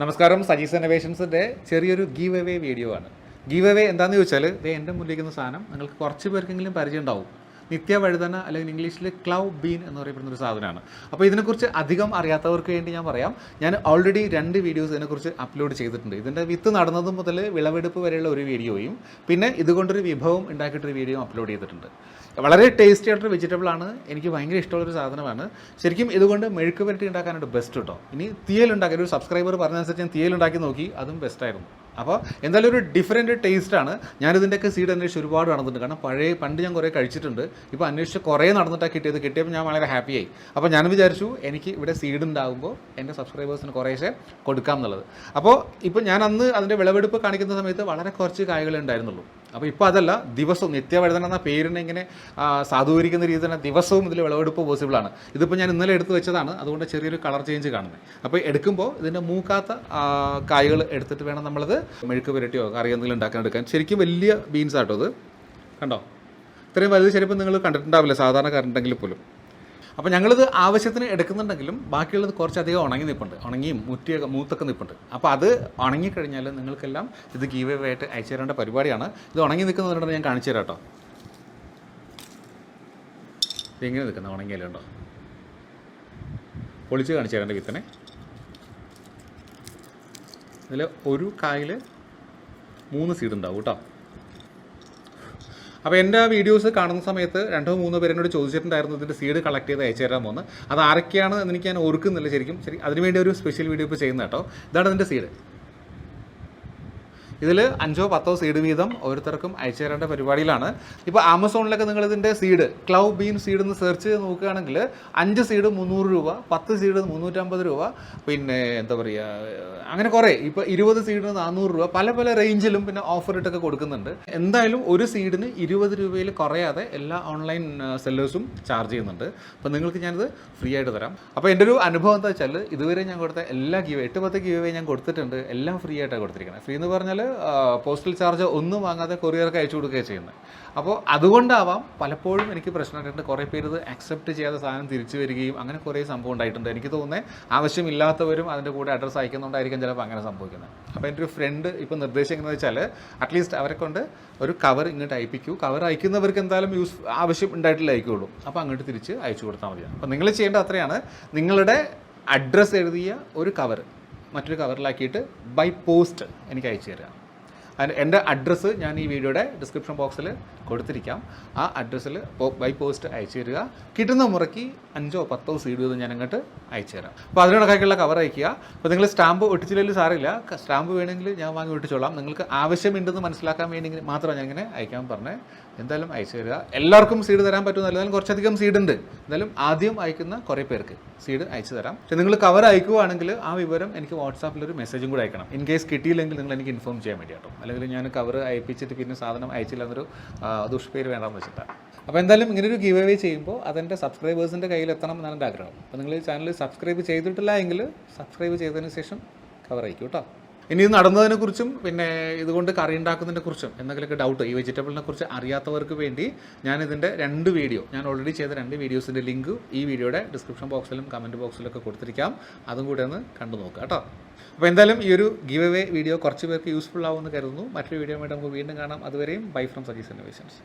നമസ്കാരം സജീസ് ഇന്നവേഷൻസിന്റെ ചെറിയൊരു ഗീവ് അവേ വീഡിയോ ആണ്. ഗീവ് അവേ എന്താണെന്ന് ചോദിച്ചാൽ എന്റെ മുന്നിലിരിക്കുന്ന സാധനം നിങ്ങൾക്ക് കുറച്ച് പേർക്കെങ്കിലും പരിചയം ഉണ്ടാവും. നിത്യ വഴുതന അല്ലെങ്കിൽ ഇംഗ്ലീഷിൽ ക്ലൗ ബീൻ എന്ന് പറയപ്പെടുന്ന ഒരു സാധനമാണ്. അപ്പോൾ ഇതിനെക്കുറിച്ച് അധികം അറിയാത്തവർക്ക് വേണ്ടി ഞാൻ പറയാം. ഞാൻ ഓൾറെഡി രണ്ട് വീഡിയോസ് ഇതിനെക്കുറിച്ച് അപ്ലോഡ് ചെയ്തിട്ടുണ്ട്. ഇതിന്റെ വിത്ത് നടന്നത് മുതൽ വിളവെടുപ്പ് വരെയുള്ള ഒരു വീഡിയോയും പിന്നെ ഇതുകൊണ്ടൊരു വിഭവം ഉണ്ടാക്കിയിട്ടൊരു വീഡിയോ അപ്ലോഡ് ചെയ്തിട്ടുണ്ട്. വളരെ ടേസ്റ്റി ആയിട്ടൊരു വെജിറ്റബിൾ ആണ്. എനിക്ക് ഭയങ്കര ഇഷ്ടമുള്ളൊരു സാധനമാണ്. ശരിക്കും ഇതുകൊണ്ട് മെഴുക്ക് പുരട്ടി ഉണ്ടാക്കാനായിട്ട് ബെസ്റ്റ് കേട്ടോ. ഇനി തീയൽ ഉണ്ടാക്കി ഒരു സബ്സ്ക്രൈബർ പറഞ്ഞതനുസരിച്ച് ഞാൻ തീയൽ ഉണ്ടാക്കി നോക്കി അതും ബെസ്റ്റായിരുന്നു അപ്പോൾ എന്തായാലും ഒരു ഡിഫറെന്റ് ടേസ്റ്റാണ് ഞാനിതിന്റെയൊക്കെ സീഡ് അന്വേഷിച്ച് ഒരുപാട് നടന്നിട്ടുണ്ട്. കാരണം പഴയ പണ്ട് ഞാൻ കുറേ കഴിച്ചിട്ടുണ്ട്. ഇപ്പോൾ അന്വേഷിച്ച് കുറേ നടന്നിട്ടാണ് കിട്ടിയത്. കിട്ടിയപ്പോൾ ഞാൻ വളരെ ഹാപ്പിയായി അപ്പോൾ ഞാൻ വിചാരിച്ചു എനിക്ക് ഇവിടെ സീഡ് ഉണ്ടാകുമ്പോൾ എന്റെ സബ്സ്ക്രൈബേഴ്സിന് കുറേശ്ശെ കൊടുക്കാം എന്നുള്ളത്. അപ്പോൾ ഇപ്പോൾ ഞാൻ അന്ന് അതിന്റെ വിളവെടുപ്പ് കാണിക്കുന്ന സമയത്ത് വളരെ കുറച്ച് കായകളെ ഉണ്ടായിരുന്നുള്ളൂ. അപ്പോൾ ഇപ്പോൾ അതല്ല ദിവസവും നിത്യവഴുതന എന്ന പേരിനെ ഇങ്ങനെ സാധൂകരിക്കുന്ന രീതി തന്നെ ദിവസവും ഇതിൽ വിളവെടുപ്പ് പോസിബിൾ ആണ്. ഇതിപ്പോൾ ഞാൻ ഇന്നലെ എടുത്തു വെച്ചതാണ് അതുകൊണ്ട് ചെറിയൊരു കളർ ചേഞ്ച് കാണുന്നത് അപ്പോൾ എടുക്കുമ്പോൾ ഇതിന്റെ മൂക്കാത്ത കായകൾ എടുത്തിട്ട് വേണം നമ്മളത് മെഴുക്ക് പുരട്ടിയോ കറി എന്തെങ്കിലും ഉണ്ടാക്കാൻ എടുക്കാൻ. ശരിക്കും വലിയ ബീൻസ് ആട്ടോ അത്. കണ്ടോ? ഇത്രയും വലുത് ചിലപ്പോൾ നിങ്ങൾ കണ്ടിട്ടുണ്ടാവില്ല? സാധാരണ കറണ്ടെങ്കിൽ പോലും. അപ്പോൾ ഞങ്ങളിത് ആവശ്യത്തിന് എടുക്കുന്നുണ്ടെങ്കിലും ബാക്കിയുള്ളത് കുറച്ചധികം ഉണങ്ങി നിൽപ്പുണ്ട് ഉണങ്ങിയും മുറ്റിയൊക്കെ മൂത്തൊക്കെ നിൽപ്പുണ്ട് അപ്പോൾ അത് ഉണങ്ങിക്കഴിഞ്ഞാൽ നിങ്ങൾക്കെല്ലാം ഇത് ഗീവ് എവേ ആയിട്ട് അയച്ചു തരേണ്ട പരിപാടിയാണ്. ഇത് ഉണങ്ങി നിൽക്കുന്നതുകൊണ്ട് ഞാൻ കാണിച്ചു തരാം കേട്ടോ. ഇതെങ്ങനെ നിൽക്കുന്നത് ഉണങ്ങിയാലുണ്ടോ പൊളിച്ച് കാണിച്ചു തരേണ്ട വിത്തനെ. ഇതിൽ ഒരു കായിൽ മൂന്ന് സീഡ് ഉണ്ടാവും കേട്ടോ. അപ്പോൾ എന്റെ വീഡിയോസ് കാണുന്ന സമയത്ത് രണ്ടോ മൂന്നോ പേരെന്നോട് ചോദിച്ചിട്ടുണ്ടായിരുന്നു ഇതിന്റെ സീഡ് കളക്ട് ചെയ്ത് അയച്ചു തരാൻ പോകുന്നത് അത് ആരൊക്കെയാണ് എനിക്ക് ഞാൻ ഓർക്കുന്നില്ല ശരിക്കും. ശരി അതിനുവേണ്ടി ഒരു സ്പെഷ്യൽ വീഡിയോ ഇപ്പോൾ ചെയ്യുന്ന കേട്ടോ. ഇതാണ് അതിന്റെ സീഡ് ഇതിൽ അഞ്ചോ പത്തോ സീഡ് വീതം ഓരോരുത്തർക്കും അയച്ചു തരേണ്ട പരിപാടിയിലാണ് ഇപ്പോൾ ആമസോണിലൊക്കെ നിങ്ങൾ ഇതിന്റെ സീഡ് ക്ലൗ ബീൻ സീഡ് എന്ന് സെർച്ച് ചെയ്ത് നോക്കുകയാണെങ്കിൽ അഞ്ച് സീഡ് മുന്നൂറ് രൂപ പത്ത് സീഡ് മുന്നൂറ്റമ്പത് രൂപ പിന്നെ എന്താ പറയുക അങ്ങനെ കുറേ. ഇപ്പോൾ ഇരുപത് സീഡിന് നാനൂറ് രൂപ പല പല റേഞ്ചിലും പിന്നെ ഓഫർ ഇട്ടൊക്കെ കൊടുക്കുന്നുണ്ട്. എന്തായാലും ഒരു സീഡിന് ഇരുപത് രൂപയിൽ കുറയാതെ എല്ലാ ഓൺലൈൻ സെല്ലേഴ്സും ചാർജ് ചെയ്യുന്നുണ്ട്. അപ്പോൾ നിങ്ങൾക്ക് ഞാനിത് ഫ്രീ ആയിട്ട് തരാം. അപ്പോൾ എന്റെ ഒരു അനുഭവം എന്താ വെച്ചാൽ ഇതുവരെ ഞാൻ കൊടുത്ത എല്ലാ ഗീവ് എട്ട് പത്ത് ഗീവ് ഞാൻ കൊടുത്തിട്ടുണ്ട്. എല്ലാം ഫ്രീ ആയിട്ടാണ് കൊടുത്തിരിക്കുന്നത് ഫ്രീ എന്ന് പറഞ്ഞാൽ പോസ്റ്റൽ ചാർജ് ഒന്നും വാങ്ങാതെ കൊറിയർക്ക് അയച്ചു കൊടുക്കുകയാണ് ചെയ്യുന്നത് അപ്പോൾ അതുകൊണ്ടാവാം പലപ്പോഴും എനിക്ക് പ്രശ്നമായിട്ടുണ്ട് കുറേ പേര് ഇത് അക്സെപ്റ്റ് ചെയ്യാതെ സാധനം തിരിച്ചു വരികയും അങ്ങനെ കുറേ സംഭവം ഉണ്ടായിട്ടുണ്ട്. എനിക്ക് തോന്നുന്നത് ആവശ്യമില്ലാത്തവരും അതിന്റെ കൂടെ അഡ്രസ്സ് അയക്കുന്നുണ്ടായിരിക്കും ചിലപ്പോൾ അങ്ങനെ സംഭവിക്കുന്നത്. അപ്പോൾ എന്റെ ഒരു ഫ്രണ്ട് ഇപ്പോൾ നിർദ്ദേശിക്കുന്നത് വെച്ചാൽ അറ്റ്ലീസ്റ്റ് അവരെ കൊണ്ട് ഒരു കവർ ഇങ്ങോട്ട് അയപ്പിക്കൂ. കവർ അയക്കുന്നവർക്ക് എന്തായാലും യൂസ് ആവശ്യം ഉണ്ടായിട്ടില്ല അയക്കുള്ളൂ അപ്പോൾ അങ്ങോട്ട് തിരിച്ച് അയച്ചു കൊടുത്താൽ മതിയാണ്. അപ്പോൾ നിങ്ങൾ ചെയ്യേണ്ട അത്രയാണ്. നിങ്ങളുടെ അഡ്രസ്സ് എഴുതിയ ഒരു കവർ മറ്റൊരു കവറിലാക്കിയിട്ട് ബൈ പോസ്റ്റ് എനിക്ക് അയച്ചു തരിക. അതിന് എന്റെ അഡ്രസ്സ് ഞാൻ ഈ വീഡിയോയുടെ ഡിസ്ക്രിപ്ഷൻ ബോക്സിൽ കൊടുത്തിരിക്കാം. ആ അഡ്രസ്സിൽ ബൈ പോസ്റ്റ് അയച്ചു തരിക. കിട്ടുന്ന മുറയ്ക്ക് അഞ്ചോ പത്തോ സീഡ് ഡി ഞാൻ അങ്ങോട്ട് അയച്ചു തരാം. അപ്പോൾ അതിനോടൊക്കെയുള്ള കവർ അയക്കുക. അപ്പോൾ നിങ്ങൾ സ്റ്റാമ്പ് ഒട്ടിച്ചില്ലെങ്കിൽ സാറില്ല സ്റ്റാമ്പ് വേണമെങ്കിൽ ഞാൻ വാങ്ങി ഒട്ടിച്ചോളാം. നിങ്ങൾക്ക് ആവശ്യമുണ്ടെന്ന് മനസ്സിലാക്കാൻ വേണ്ടി മാത്രമാണ് ഞാൻ ഇങ്ങനെ അയക്കാൻ പറഞ്ഞത്. എന്തായാലും തരിക എല്ലാവർക്കും സീഡ് തരാൻ പറ്റുമെന്നല്ല എന്നാലും കുറച്ചധികം സീഡ് ഉണ്ട്. എന്തായാലും ആദ്യം അയക്കുന്ന കുറേ പേർക്ക് സീഡ് അയച്ചു തരാം. പക്ഷേ നിങ്ങൾ കവർ അയക്കുവാണെങ്കിൽ ആ വിവരം എനിക്ക് വാട്സാപ്പിൽ ഒരു മെസ്സേജും കൂടെ അയക്കണം. ഇൻ കേസ് കിട്ടിയില്ലെങ്കിൽ നിങ്ങൾ എനിക്ക് ഇൻഫോം ചെയ്യാൻ വേണ്ടി കേട്ടോ. അല്ലെങ്കിൽ ഞാൻ കവർ അയപ്പിച്ചിട്ട് പിന്നെ സാധനം അയച്ചില്ല എന്നൊരു ദുഷ്പേര് വേണ്ടെന്ന് വെച്ചിട്ടാണ് അപ്പോൾ എന്തായാലും ഇങ്ങനെ ഒരു ഗീവ് അവേ ചെയ്യുമ്പോൾ അതെന്റെ സബ്സ്ക്രൈബേഴ്സിന്റെ കയ്യിൽ എത്തണം എന്നാണ് എന്റെ ആഗ്രഹം. അപ്പോൾ നിങ്ങൾ ഈ ചാനൽ സബ്സ്ക്രൈബ് ചെയ്തിട്ടില്ല എങ്കിൽ സബ്സ്ക്രൈബ് ചെയ്തതിന് ശേഷം കവർ അയക്കും കേട്ടോ. ഇനി ഇത് നടന്നതിനെ കുറിച്ചും പിന്നെ ഇതുകൊണ്ട് കറി ഉണ്ടാക്കുന്നതിനെ കുറിച്ചും എന്തെങ്കിലുമൊക്കെ ഡൗട്ട് ഈ വെജിറ്റബിളിനെ കുറിച്ച് അറിയാത്തവർക്ക് വേണ്ടി ഞാൻ ഇതിന്റെ രണ്ട് വീഡിയോ ഞാൻ ഓൾറെഡി ചെയ്ത രണ്ട് വീഡിയോസിന്റെ ലിങ്ക് ഈ വീഡിയോയുടെ ഡിസ്ക്രിപ്ഷൻ ബോക്സിലും കമന്റ് ബോക്സിലൊക്കെ കൊടുത്തിരിക്കാം. അതും കൂടെ ഒന്ന് കണ്ടു നോക്കുക കേട്ടോ. അപ്പോൾ എന്തായാലും ഈ ഒരു ഗിവ് അവേ വീഡിയോ കുറച്ച് പേർക്ക് യൂസ്ഫുൾ ആവുമെന്ന് കരുതുന്നു. മറ്റൊരു വീഡിയോ ആയിട്ട് നമുക്ക് വീണ്ടും കാണാം. അതുവരെയും ബൈ ഫ്രം സജീസ് ഇന്നോവേഷൻസ്